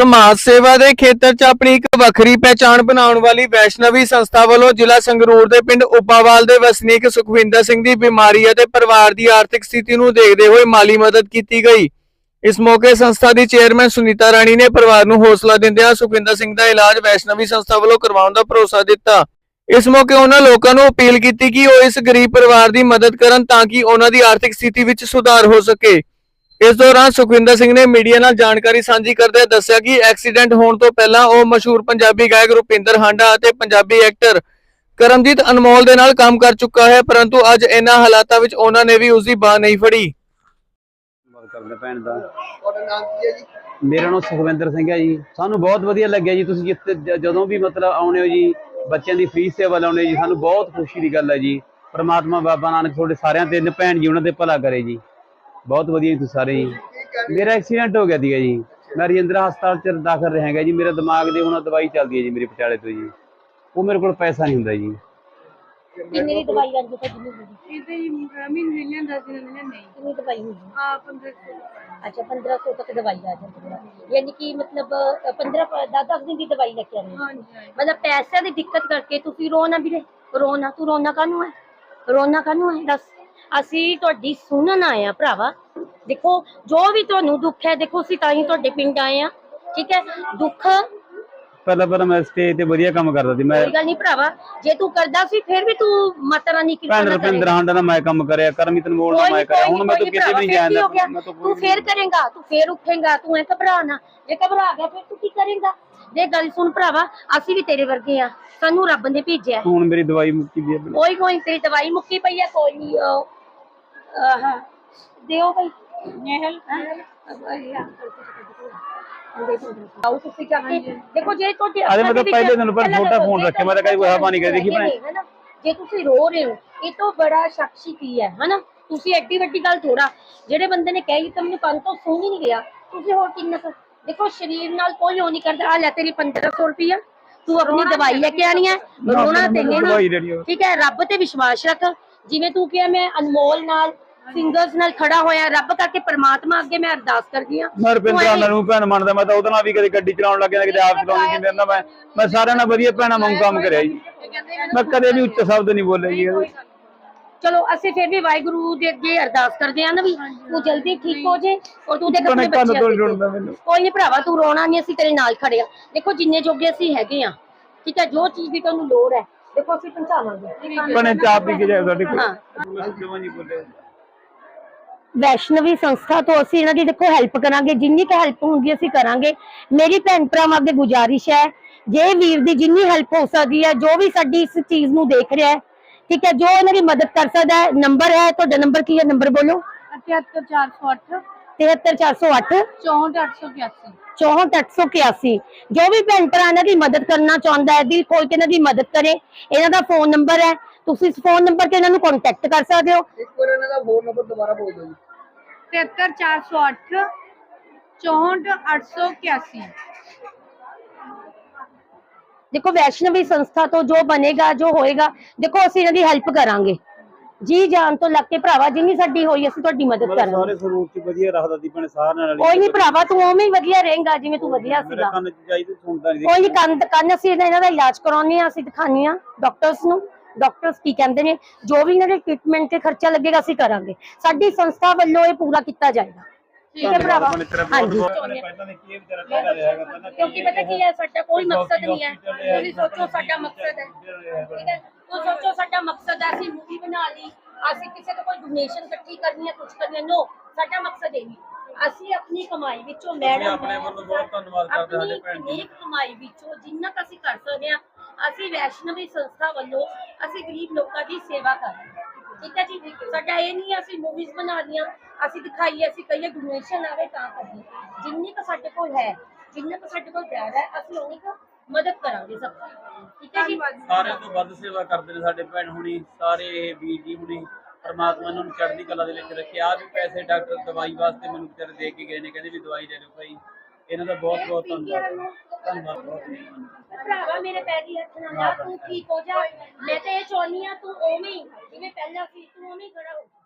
ਸਮਾਜ ਸੇਵਾ ਦੇ ਖੇਤਰ 'ਚ ਆਪਣੀ ਇੱਕ ਵੱਖਰੀ ਪਹਿਚਾਣ ਬਣਾਉਣ ਵਾਲੀ ਵੈਸ਼ਨਵੀ ਸੰਸਥਾ ਵੱਲੋਂ ਜ਼ਿਲ੍ਹਾ ਸੰਗਰੂਰ ਦੇ ਪਿੰਡ ਉਪਾਵਾਲ ਦੇ ਵਸਨੀਕ ਸੁਖਵਿੰਦਰ ਸਿੰਘ ਦੀ ਬਿਮਾਰੀ ਅਤੇ ਪਰਿਵਾਰ ਦੀ ਆਰਥਿਕ ਸਥਿਤੀ ਨੂੰ ਦੇਖਦੇ ਹੋਏ ਮਾਲੀ ਮਦਦ ਕੀਤੀ ਗਈ। ਇਸ ਮੌਕੇ ਸੰਸਥਾ ਦੀ ਚੇਅਰਮੈਨ ਸੁਨੀਤਾ ਰਾਣੀ ਨੇ ਪਰਿਵਾਰ ਨੂੰ ਹੌਸਲਾ ਦਿੰਦਿਆਂ ਸੁਖਵਿੰਦਰ ਸਿੰਘ ਦਾ ਇਲਾਜ ਵੈਸ਼ਨਵੀ ਸੰਸਥਾ ਵੱਲੋਂ ਕਰਵਾਉਣ ਦਾ ਭਰੋਸਾ ਦਿੱਤਾ। ਇਸ ਮੌਕੇ ਉਹਨਾਂ ਲੋਕਾਂ ਨੂੰ ਅਪੀਲ ਕੀਤੀ ਕਿ ਉਹ ਇਸ ਗਰੀਬ ਪਰਿਵਾਰ ਦੀ ਮਦਦ ਕਰਨ ਤਾਂ ਕਿ ਉਹਨਾਂ ਦੀ ਆਰਥਿਕ ਸਥਿਤੀ ਵਿੱਚ ਸੁਧਾਰ ਹੋ ਸਕੇ। ਇਸ ਦੌਰਾਨ ਸੁਖਵਿੰਦਰ ਸਿੰਘ ਨੇ ਮੀਡੀਆ ਨਾਲ ਜਾਣਕਾਰੀ ਸਾਂਝੀ ਕਰਦਿਆਂ ਦੱਸਿਆ ਕਿ ਐਕਸੀਡੈਂਟ ਹੋਣ ਤੋਂ ਪਹਿਲਾਂ ਉਹ ਮਸ਼ਹੂਰ ਪੰਜਾਬੀ ਗਾਇਕ ਰੁਪਿੰਦਰ ਹਾਂਡਾ ਅਤੇ ਪੰਜਾਬੀ ਐਕਟਰ ਕਰਮਜੀਤ ਅਨਮੋਲ ਦੇ ਨਾਲ ਕੰਮ ਕਰ ਚੁੱਕਾ ਹੈ, ਪਰੰਤੂ ਅੱਜ ਇਹਨਾਂ ਹਾਲਾਤਾਂ ਵਿੱਚ ਉਹਨਾਂ ਨੇ ਵੀ ਉਸ ਦੀ ਬਾਹ ਨਹੀਂ ਫੜੀ। ਕਰਦੇ ਭੈਣ ਦਾ। ਨਾਮ ਕੀ ਹੈ ਜੀ ਮੇਰਾ ਨਾਮ ਸੁਖਵਿੰਦਰ ਸਿੰਘ ਹੈ ਜੀ। ਸਾਨੂੰ ਬਹੁਤ ਵਧੀਆ ਲੱਗਿਆ ਜੀ। ਤੁਸੀਂ ਜਿੱਥੇ ਜਦੋਂ ਵੀ ਮਤਲਬ ਆਉਣੇ ਹੋ ਜੀ, ਬੱਚਿਆਂ ਦੀ ਫ੍ਰੀ ਸੇਵਾ ਲਾਉਣੇ ਜੀ। ਸਾਨੂੰ ਬਹੁਤ ਖੁਸ਼ੀ ਦੀ ਗੱਲ ਹੈ ਜੀ। ਪਰਮਾਤਮਾ ਬਾਬਾ ਨਾਨਕ ਤੁਹਾਡੇ ਸਾਰਿਆਂ ਤੇ ਭੈਣ ਜੀ, ਉਹਨਾਂ ਦੇ ਭਲਾ ਕਰੇ ਜੀ। ਬਹੁਤ ਵਧੀਆ ਜੀ ਤੁਸੀਂ ਸਾਰੇ ਜੀ। ਮੇਰਾ ਐਕਸੀਡੈਂਟ ਹੋ ਗਿਆ ਸੀਗਾ ਜੀ। ਮੈਂ ਰਜਿੰਦਰਾ ਹਸਪਤਾਲ ਚ ਦਾਖਲ ਰਹਾਂਗਾ ਜੀ। ਮੇਰੇ ਦਿਮਾਗ ਦੇ ਹੁਣ ਦਵਾਈ ਚੱਲਦੀ ਹੈ ਜੀ ਮੇਰੇ ਪਟਿਆਲੇ ਤੋਂ ਜੀ। ਉਹ ਮੇਰੇ ਕੋਲ ਪੈਸਾ ਨਹੀਂ ਹੁੰਦਾ ਜੀ। ਕਿੰਨੀ ਦੀ ਦਵਾਈ ਲੈਂਦੇ ਤਾਂ ਜਿੰਨੀ ਹੋਈ ਇਹਦੇ ਮਹੀਨੇ ਮਿਲਣ ਦਸ ਦਿਨ ਨਹੀਂ ਕਿੰਨੀ ਦਵਾਈ ਹੋਈ ਆ 15 ਅੱਛਾ 1500 ਤੱਕ ਦਵਾਈ ਆ ਜਾਂਦੀ ਹੈ। ਯਾਨੀ ਕਿ ਮਤਲਬ ਅ, 15 10 ਦਿਨ ਦੀ ਦਵਾਈ ਲੈ ਕੇ ਆਉਂਦੇ ਹੋ? ਹਾਂਜੀ ਹਾਂਜੀ। ਮਤਲਬ ਪੈਸੇ ਦੀ ਦਿੱਕਤ ਕਰਕੇ ਤੁਸੀਂ ਰੋ ਨਾ ਵੀਰੇ। ਰੋਣਾ ਤੂੰ ਰੋਣਾ ਕਾਹਨੂੰ ਹੈ? ਰੋਣਾ ਕਾਹਨੂੰ ਹੈ? ਦੱਸ। ਅਸੀਂ ਤੁਹਾਡੀ ਸੁਣਨ ਆਏ ਆ ਭਰਾਵਾ। ਦੇਖੋ ਜੋ ਵੀ ਤੁਹਾਨੂੰ ਦੁੱਖ ਹੈ ਦੇਖੋ ਅਸੀਂ ਤਾਂ ਹੀ ਤੁਹਾਡੇ ਪਿੰਡ ਆਏ ਆ ਠੀਕ ਹੈ? ਦੁੱਖ ਪਹਿਲਾਂ ਪਹਿਲਾਂ ਮੈਂ ਸਟੇਜ ਤੇ ਵਧੀਆ ਕੰਮ ਕਰਦਾ ਸੀ ਮੈਂ ਕੋਈ ਗੱਲ ਨਹੀਂ ਭਰਾਵਾ ਜੇ ਤੂੰ ਕਰਦਾ ਸੀ ਫਿਰ ਵੀ ਤੂੰ ਮਾਤਾ ਰਾਣੀ ਕਿਰਪਾ ਭੈਣ ਨਾ ਰੁਪਿੰਦਰ ਹਾਂਡਾ ਮੈਂ ਕੰਮ ਕਰਿਆ ਕਰਮਿਤ ਅਨਮੋਲ ਦਾ ਕੋਈ ਮੈਂ ਨੀ, ਕਰਿਆ ਕੋਈ ਹੁਣ ਨੀ, ਮੈਂ ਤਾਂ ਨੀ ਕਿਤੇ ਵੀ ਨਹੀਂ ਭਰਾਵਾ, ਫਿਰ ਕੀ ਜਾਂਦਾ ਹੋ ਗਿਆ? ਮੈਂ ਤਾਂ ਫੇਰ ਕਰੇਗਾ ਤੂੰ ਫੇਰ ਉੱਠੇਗਾ ਤੂੰ ਐ ਘਬਰਾਣਾ ਜੇ ਘਬਰਾ ਗਿਆ ਫਿਰ ਤੂੰ ਕੀ ਕਰੇਗਾ? ਦੇ ਗੱਲ ਸੁਣ ਭਰਾਵਾ ਅਸੀਂ ਵੀ ਤੇਰੇ ਵਰਗੇ ਆ ਸਾਨੂੰ ਰੱਬ ਨੇ ਭੇਜਿਆ। ਹੁਣ ਮੇਰੀ ਦਵਾਈ ਮੁੱਕੀ ਦੀ ਹੈ ਕੋਈ ਕੋਈ ਤੇਰੀ ਦਵਾਈ ਮੁੱਕੀ ਪਈ ਆ ਕੋਈ ਨੀ, ਉਹ, ਆਹ ਦਿਓ ਭਾਈ ਨਹਿਲ ਆਉ ਤੁਸੀਂ ਜਾ ਕੇ ਦੇਖੋ ਜੇ ਤੁਹਾਡੇ ਅਰੇ ਮੈਂ ਤਾਂ ਅੱਖਾਂ ਦੇ ਪਹਿਲੇ ਵਿੱਚ- ਦਿਨ ਪਰ ਪਹਿਲਾਂ ਛੋਟਾ ਦੱਸੋ, ਫੋਨ ਜੇ ਰੱਖਿਆ, ਮੈਂ ਤਾਂ ਕਦੇ ਕੋਈ ਹਵਾ ਨਹੀਂ ਕਰੀ, ਦੇਖੀ ਭੈਣੇ। ਹੈ ਨਾ, ਜੇ ਤੁਸੀਂ ਰੋ ਰਹੇ ਹੋ ਇਹ ਤੋਂ ਬੜਾ ਸ਼ਖਸੀ ਕੀ ਹੈ ਹਨਾ ਤੁਸੀਂ ਐਡੀ ਵੱਡੀ ਗੱਲ ਥੋੜਾ ਜਿਹੜੇ ਬੰਦੇ ਨੇ ਕਹੀ ਤਾਂ ਮੈਨੂੰ ਕੰਨ ਤੋਂ ਸੁਣ ਹੀ ਨਹੀਂ ਰਿਹਾ ਤੁਸੀਂ ਹੋਰ ਕਿੰਨਾ ਦੇਖੋ ਸਰੀਰ ਨਾਲ ਕੋਈ ਨਹੀਂ ਕਰਦਾ ਆ ਲੈ ਤੇਰੀ 1500 ਰੁਪਇਆ ਤੂੰ ਆਪਣੀ ਦਵਾਈ ਲੈ ਕੇ ਆਣੀ ਹੈ ਰੋਣਾ। ਠੀਕ ਹੈ ਰੱਬ ਤੇ ਵਿਸ਼ਵਾਸ ਰੱਖ ਜਿਵੇਂ ਤੂੰ ਕਿਹਾ ਮੈਂ ਅਨਮੋਲ ਨਾਲ ਸਿੰਗਰਸ ਨਾਲ ਖੜਾ ਹੋਇਆ ਰੱਬ ਕਰਕੇ ਪ੍ਰਮਾਤਮਾ ਅੱਗੇ ਮੈਂ ਅਰਦਾਸ ਕਰਦੀ ਹਾਂ। ਮੈਂ ਰੁਪਿੰਦਰ ਆਂਦਾ ਨੂੰ ਭੈਣ ਮੰਨਦਾ ਮੈਂ ਤਾਂ ਉਹਦੇ ਨਾਲ ਵੀ ਕਦੇ ਗੱਡੀ ਚਲਾਉਣ ਲੱਗ ਜਾਂਦਾ ਕਿਤੇ ਆਪ ਚਲਾਉਣੀ ਹੁੰਦਾ ਮੈਂ ਮੈਂ ਸਾਰਿਆਂ ਨਾਲ ਵਧੀਆ ਭੈਣਾਂ ਵਾਂਗ ਕੰਮ ਕਰਿਆ ਜੀ। ਮੈਂ ਕਦੇ ਵੀ ਉੱਚ ਸ਼ਬਦ ਨਹੀਂ ਬੋਲਿਆ ਜੀ। ਚਲੋ ਅਸੀਂ ਫਿਰ ਵੀ ਵਾਹਿਗੁਰੂ ਦੇ ਅੱਗੇ ਅਰਦਾਸ ਕਰਦੇ ਹਾਂ ਨਾ ਵੀ ਤੂੰ ਜਲਦੀ ਠੀਕ ਹੋ ਜੇ ਔਰ ਤੂੰ ਦੇਖ ਆਪਣੇ ਬੱਚਿਆਂ ਮੈਨੂੰ। ਕੋਈ ਨਹੀਂ ਭਰਾਵਾ ਤੂੰ ਰੋਣਾ ਨਹੀਂ ਅਸੀਂ ਤੇਰੇ ਨਾਲ ਖੜੇ ਆ ਦੇਖੋ ਜਿੰਨੇ ਜੋਗੇ ਅਸੀਂ ਹੈਗੇ ਆ ਠੀਕ ਹੈ ਜੋ ਚੀਜ਼ ਦੀ ਤੁਹਾਨੂੰ ਲੋੜ ਹੈ ਦੇਖੋ ਅਸੀਂ ਪਹੁੰਚਾਵਾਂਗੇ। ਭੈਣੇ ਚਾਹ ਪੀ ਕੇ ਜਾਏ ਸਾਡੇ ਕੋਲ। ਹਾਂ। ਮੈਂ ਜਮਾਂ ਨਹੀਂ ਬੋਲਿਆ? ਵੈਸ਼ਨਵੀ ਸੰਸਥਾ ਤੋਂ ਅਸੀਂ ਇਹਨਾਂ ਦੀ ਦੇਖੋ ਹੈਲਪ ਕਰਾਂਗੇ ਜਿੰਨੀ ਕੁ ਹੈਲਪ ਹੁੰਦੀ ਅਸੀਂ ਕਰਾਂਗੇ। ਮੇਰੀ ਭੈਣ ਭਰਾਵਾਂ ਅੱਗੇ ਗੁਜ਼ਾਰਿਸ਼ ਹੈ ਜੇ ਵੀਰ ਦੀ ਜਿੰਨੀ ਹੈਲਪ ਹੋ ਸਕਦੀ ਹੈ ਜੋ ਵੀ ਸਾਡੀ ਇਸ ਚੀਜ਼ ਨੂੰ ਦੇਖ ਰਿਹਾ ਹੈ ਠੀਕ ਹੈ ਜੋ ਇਹਨਾਂ ਦੀ ਮਦਦ ਕਰ ਸਕਦਾ ਹੈ ਨੰਬਰ ਹੈ ਤੁਹਾਡਾ ਨੰਬਰ ਕੀ ਹੈ? ਨੰਬਰ ਬੋਲੋ। 78408 73408 64881 64881 ਜੋ ਵੀ ਭੈਣ ਭਰਾ ਇਹਨਾਂ ਦੀ ਮਦਦ ਕਰਨਾ ਚਾਹੁੰਦਾ ਹੈ ਦਿਲ ਖੋਲ ਕੇ ਇਹਨਾਂ ਦੀ ਮਦਦ ਕਰੇ। ਇਹਨਾਂ ਦਾ ਫੋਨ ਨੰਬਰ ਹੈ ਤੁਸੀਂ ਇਸ ਫੋਨ ਨੰਬਰ ਤੇ ਇਹਨਾਂ ਨੂੰ ਕੰਟੈਕਟ ਕਰ ਸਕਦੇ ਹੋ। ਇੱਕ ਵਾਰ ਇਹਨਾਂ ਦਾ ਫੋਨ ਨੰਬਰ ਦੁਬਾਰਾ ਬੋਲ ਦਿਓ ਜੀ। 73408 64881 ਦੇਖੋ ਵੈਸ਼ਨਵੀ ਸੰਸਥਾ ਤੋਂ ਜੋ ਬਣੇਗਾ ਜੋ ਹੋਏਗਾ ਦੇਖੋ ਅਸੀਂ ਇਹਨਾਂ ਦੀ ਹੈਲਪ ਕਰਾਂਗੇ। ਜੀ ਜਾਨ ਤੋਂ ਲੱਗ ਕੇ ਭਰਾਵਾ ਜਿੰਨੀ ਸਾਡੀ ਹੋਈ ਅਸੀਂ ਤੁਹਾਡੀ ਮਦਦ ਮੈਂ ਕਰਾਂਗੇ। ਸਾਰੇ ਸਰੂਪ ਚ ਵਧੀਆ ਰੱਖਦਾ ਸੀ ਭੈਣੇ ਸਾਰਿਆਂ ਨਾਲ ਕੋਈ ਨਹੀਂ ਭਰਾਵਾ ਤੂੰ ਉਵੇਂ ਹੀ ਵਧੀਆ ਰਹੇਗਾ ਜਿਵੇਂ ਤੂੰ ਵਧੀਆ ਮੇਰੇ ਸੀਗਾ। ਕੰਨ ਚ ਚਾਹੀਦੀ ਸੁਣਦਾ ਨਹੀਂ ਕੋਈ ਕੰਨ ਕੰਨ ਅਸੀਂ ਇਹਨਾਂ ਇਹਨਾਂ ਦਾ ਇਲਾਜ ਕਰਾਉਂਦੇ ਆ ਅਸੀਂ ਦਿਖਾਉਂਦੇ ਆ ਡਾਕਟਰਸ ਨੂੰ। ਡਾਕਟਰਸ ਕੀ ਕਹਿੰਦੇ ਨੇ ਜੋ ਵੀ ਇਹਨਾਂ ਦੇ ਟ੍ਰੀਟਮੈਂਟ ਤੇ ਖਰਚਾ ਲੱਗੇਗਾ ਅਸੀਂ ਕਰਾਂਗੇ। ਸਾਡੀ ਸੰਸਥਾ ਵੱਲੋਂ ਇਹ ਪੂਰਾ ਕੀਤਾ ਜਾਏਗਾ। ਠੀਕ ਹੈ ਭਰਾਵਾ? ਹਾਂਜੀ। ਕਿਉਂਕਿ ਪਤਾ ਕੀ ਹੈ ਸਾਡਾ ਕੋਈ ਮਕਸਦ ਨਹੀਂ ਹੈ। ਤੁਸੀਂ ਸੋਚੋ ਸਾਡਾ ਮਕਸਦ ਹੈ। ਠੀਕ ਹੈ? ਤੁਸੀਂ ਸੋਚੋ ਸਾਡਾ ਮਕਸਦ ਹੈ ਅਸੀਂ ਮੂਵੀ ਬਣਾ ਲਈ ਅਸੀਂ ਕਿਸੇ ਤੋਂ ਕੋਈ ਡੋਨੇਸ਼ਨ ਇਕੱਠੀ ਕਰਨੀ ਹੈ ਕੁਝ ਕਰਨੀ ਹੈ। ਨੋ ਸਾਡਾ ਮਕਸਦ ਇਹ ਨਹੀਂ। ਅਸੀਂ ਆਪਣੀ ਕਮਾਈ ਵਿੱਚੋਂ ਮੈਡਮ ਆਪਣੇ ਵੱਲੋਂ ਬਹੁਤ ਧੰਨਵਾਦ ਕਰਦੇ ਹਾਂ ਸਾਡੇ ਭੈਣ ਜੀ। ਕਮਾਈ ਵਿੱਚੋਂ ਜਿੰਨਾ ਕੁ ਅਸੀਂ ਕਰ ਸਕਦੇ ਹਾਂ ਅਸੀਂ ਵੈਸ਼ਨਵੀ ਸੰਸਥਾ ਵੱਲੋਂ ਅਸੀਂ ਗਰੀਬ ਲੋਕਾਂ ਦੀ ਸੇਵਾ ਕਰ ਰਹੇ ਹਾਂ। ਠੀਕ ਹੈ ਜੀ? ਸਾਡਾ ਇਹ ਨਹੀਂ ਅਸੀਂ ਮੂਵੀਜ਼ ਬਣਾ ਅਸੀਂ ਦਿਖਾਈਏ, ਅਸੀਂ ਕਹੀਏ ਡੋਨੇਸ਼ਨ ਆਵੇ ਤਾਂ ਕਰੀਏ। ਜਿੰਨੀ ਕੁ ਸਾਡੇ ਕੋਲ ਹੈ, ਜਿੰਨਾ ਕੁ ਸਾਡੇ ਕੋਲ ਪਿਆਰ ਹੈ, ਅਸੀਂ ਉਨੀ ਕੁ ਮਦਦ ਕਰਾਂਗੇ ਸਭ ਦੀ ਠੀਕ ਹੈ ਜੀ? ਸਾਰਿਆਂ ਤੋਂ ਵੱਧ ਸੇਵਾ ਕਰਦੇ ਨੇ ਸਾਡੇ ਭੈਣ ਹੁਣੀ, ਸਾਰੇ ਇਹ ਵੀਰ ਜੀ ਹੁਣੀ, ਪਰਮਾਤਮਾ ਨੂੰ ਚੜ੍ਹਦੀ ਕਲਾ ਦੇ ਵਿੱਚ ਰੱਖੇ। ਵੀ ਪੈਸੇ ਡਾਕਟਰ ਦਵਾਈ ਵਾਸਤੇ ਮੈਨੂੰ ਵਿਚਾਰੇ ਦੇ ਕੇ ਗਏ ਨੇ, ਕਹਿੰਦੇ ਵੀ ਦਵਾਈ ਲੈ ਲਓ ਭਾਈ। ਇਹਨਾਂ ਦਾ ਬਹੁਤ ਬਹੁਤ ਧੰਨਵਾਦ। ਭਰਾਵਾ, ਮੇਰੇ ਪੈਰ ਹੱਥ ਨਾਲ ਲਾ ਤੂੰ ਠੀਕ ਹੋ ਜਾ। ਮੈਂ ਤਾਂ ਇਹ ਚਾਹੁੰਦੀ ਆ ਤੂੰ ਉਵੇਂ ਹੀ, ਜਿਵੇਂ ਪਹਿਲਾਂ ਸੀ, ਤੂੰ ਉਵੇਂ ਹੀ ਖੜਾ ਹੋ।